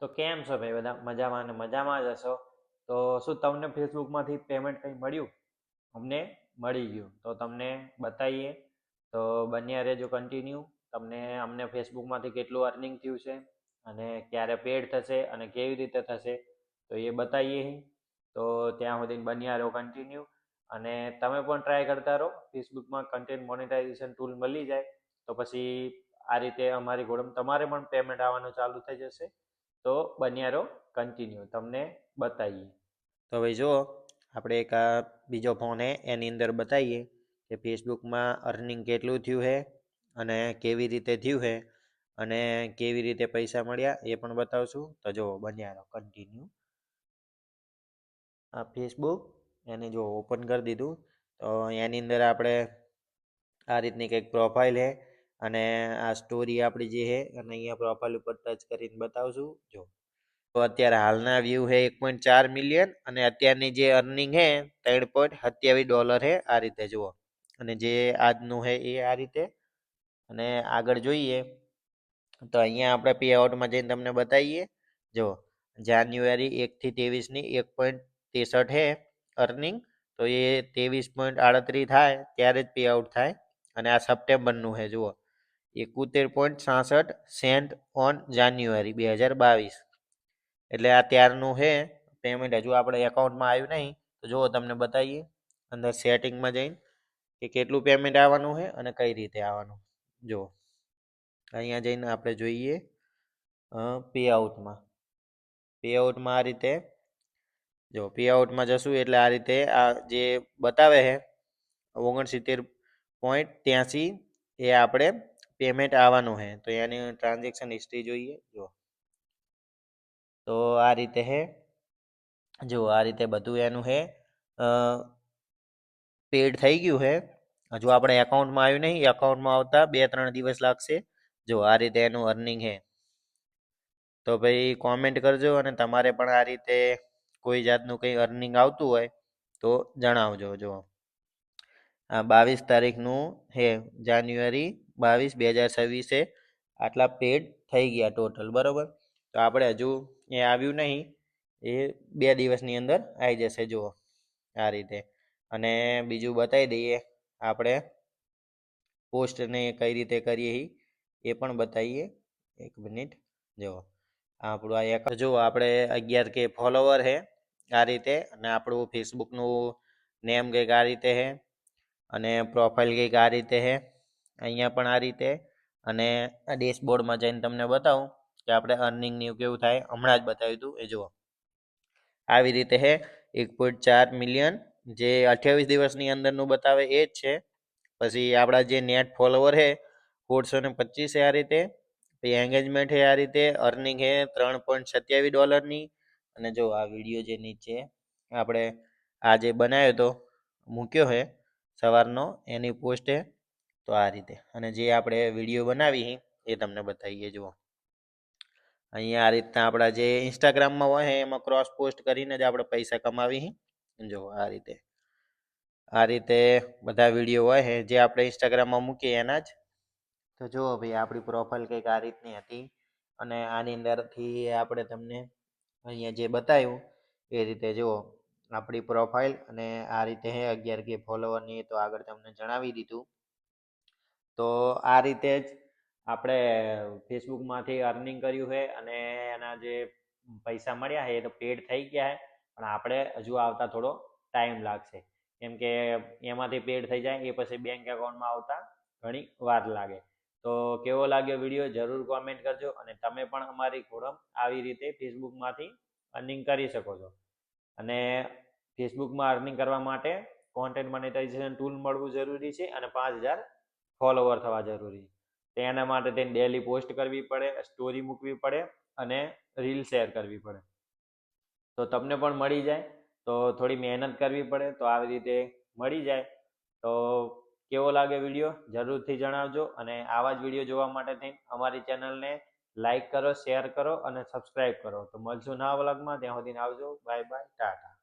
તો કેમ છો ભાઈ બધા? મજામાં અને મજામાં જ હશો? તો શું તમને ફેસબુકમાંથી પેમેન્ટ કંઈ મળ્યું? અમને મળી ગયું. તો તમને બતાવીએ. તો બન્યા રહેજો કન્ટિન્યુ તમને, અમને ફેસબુકમાંથી કેટલું અર્નિંગ થયું છે અને ક્યારે પેડ થશે અને કેવી રીતે થશે, તો એ બતાવીએ. તો ત્યાં સુધી બન્યા રહો કન્ટિન્યુ અને તમે પણ ટ્રાય કરતા રહો. ફેસબુકમાં કન્ટેન્ટ મોનિટાઇઝેશન ટૂલ મળી જાય. તો પછી આ રીતે અમારી ગોડમ તમારે પણ પેમેન્ટ આવવાનું ચાલુ થઈ જશે. તો બન્યા રહો કન્ટિન્યુ તમને બતાવીએ તો હવે જુઓ, આપણે એક આ બીજો ફોન હે એની અંદર બતાવીએ કે ફેસબુકમાં અર્નિંગ કેટલું થયું છે અને કેવી રીતે થયું છે અને કેવી રીતે પૈસા મળ્યા એ પણ બતાવશું. તો જુઓ, બન્યા રહો કન્ટિન્યુ આ ફેસબુક, એને જો ઓપન કરી દીધું, તો એની અંદર આપણે આ રીતની કંઈક પ્રોફાઇલ છે. અને આ સ્ટોરી આપણી જે છે અને અહીંયા પ્રોફાઇલ ઉપર ટચ કરીને બતાવશું. જો. તો અત્યારે હાલના વ્યૂ છે એક પોઈન્ટ ચાર મિલિયન અને અત્યારની જે અર્નિંગ છે ત્રણ પોઈન્ટ સત્યાવીસ ડોલર છે આ રીતે, જુઓ. અને જે આજનું છે એ આ રીતે. અને આગળ જોઈએ. તો અહીંયા આપણે પે આઉટમાં જઈને તમને બતાવીએ. જો, જાન્યુઆરી એકથી ત્રેવીસની એક પોઈન્ટ ત્રેસઠ છે અર્નિંગ તો એ ત્રેવીસ પોઈન્ટ આડત્રીસ થાય, ત્યારે જ પે આઉટ થાય. અને આ સપ્ટેમ્બરનું છે, જુઓ. એકોતેર પોઈન્ટ છાસઠ સેન્ટ ઓન જાન્યુઆરી બે હજાર બાવીસ. એટલે આ ત્યારનું છે પેમેન્ટ હજુ આપણે એકાઉન્ટમાં આવ્યું નહીં, તો જુઓ તમને બતાવીએ, અંદર સેટિંગમાં જઈને કે કેટલું પેમેન્ટ આવવાનું છે અને કઈ રીતે આવવાનું. જુઓ, અહીંયા જઈને આપણે જોઈએ પે આઉટમાં પે આઉટમાં આ રીતે જો પે આઉટમાં જશું એટલે આ રીતે આ જે બતાવે છે ઓગણસિત્તેર પોઈન્ટ ત્યાંસી એ આપણે પેમેન્ટ આવવાનું છે તો એની ટ્રાન્ઝેક્શન હિસ્ટ્રી જોઈએ. જો તો આ રીતે હે. જો આ રીતે બધું એનું હે. પેડ થઈ ગયું છે હજુ આપણે એકાઉન્ટમાં આવ્યું નહીં. એકાઉન્ટમાં આવતા બે ત્રણ દિવસ લાગશે. જો આ રીતે એનું અર્નિંગ હે. તો ભાઈ કોમેન્ટ કરજો અને તમારે પણ આ રીતે કોઈ જાતનું કંઈ અર્નિંગ આવતું હોય તો જણાવજો. જો આ બાવીસ તારીખનું હે, જાન્યુઆરી બાવીસ, બે હજાર છવ્વીસે આટલા પેડ થઈ ગયા ટોટલ બરાબર? તો આપણે હજુ એ આવ્યું નહીં, એ બે દિવસની અંદર આવી જશે, જુઓ, આ રીતે. અને બીજું બતાવી દઈએ, આપણે પોસ્ટને કઈ રીતે કરીએ એ પણ બતાવીએ. એક મિનિટ, જુઓ, આપણું આ એક જો આપણે અગિયાર કે ફોલોવર છે આ રીતે, અને આપણું ફેસબુકનું નેમ કંઈક આ રીતે છે અને પ્રોફાઇલ કંઈક આ રીતે છે અહીંયા પણ આ રીતે. અને ડેશબોર્ડમાં જઈને તમને બતાવું કે આપણે અર્નિંગની કેવું થાય. હમણાં જ બતાવ્યું હતું, એ જુઓ. આવી રીતે છે એક પોઈન્ટ ચાર મિલિયન જે અઠ્યાવીસ દિવસની અંદરનું બતાવે એ જ છે. પછી આપણા જે નેટ ફોલોવર છે સોળસો ને પચીસ છે આ રીતે. પછી એંગેજમેન્ટ છે આ રીતે અર્નિંગ છે ત્રણ પોઈન્ટ સત્યાવીસ ડોલરની અને જો આ વીડિયો જે નીચે આપણે આ જે બનાવ્યો હતો મૂક્યો છે સવારનો, એની પોસ્ટ છે તો આ રીતે. અને જે આપણે વીડિયો બનાવી એ તમને બતાવીએ, જુઓ. અહીંયા આ રીતના આપણા જે ઇન્સ્ટાગ્રામમાં હોય એમાં ક્રોસ પોસ્ટ કરીને જ આપણે પૈસા કમાવી જો આ રીતે. આ રીતે બધા વીડિયો હોય હે, જે આપણે ઇન્સ્ટાગ્રામમાં મૂકીએ એના જ. તો જુઓ ભાઈ, આપણી પ્રોફાઇલ કંઈક આ રીતની હતી. અને આની અંદરથી આપણે તમને અહીંયા જે બતાવ્યું, એ રીતે જુઓ. આપણી પ્રોફાઇલ અને આ રીતે હે, અગિયાર કે ફોલોવરની તો આગળ તમને જણાવી દીધું. તો આ રીતે જ આપણે ફેસબુકમાંથી અર્નિંગ કર્યું છે અને એના જે પૈસા મળ્યા છે એ તો પેડ થઈ ગયા છે, પણ આપણે હજુ આવતા થોડો ટાઈમ લાગશે. કેમ કે એમાંથી પેડ થઈ જાય, એ પછી બેંક એકાઉન્ટમાં આવતા ઘણી વાર લાગે. તો કેવો લાગ્યો વીડિયો જરૂર કોમેન્ટ કરજો અને તમે પણ અમારી કોડમ આવી રીતે ફેસબુકમાંથી અર્નિંગ કરી શકો છો. અને ફેસબુકમાં અર્નિંગ કરવા માટે કોન્ટેન્ટ મોનેટાઇઝેશન ટૂલ મળવું જરૂરી છે અને પાંચ હજાર ફોલોવર થવા જરૂરી. છે તેના માટે તેને ડેલી પોસ્ટ કરવી પડે સ્ટોરી મૂકવી પડે અને રીલ શેર કરવી પડે. તો તમને પણ મળી જાય. તો થોડી મહેનત કરવી પડે, તો આવી રીતે મળી જાય. તો કેવો લાગે વીડિયો? જરૂરથી જણાવજો અને આવા જ વીડિયો જોવા માટે થઈને અમારી ચેનલને લાઈક કરો શેર કરો અને સબસ્ક્રાઈબ કરો. તો મળશું નવા વ્લોગમાં ત્યાં સુધી આવજો. Bye bye Tata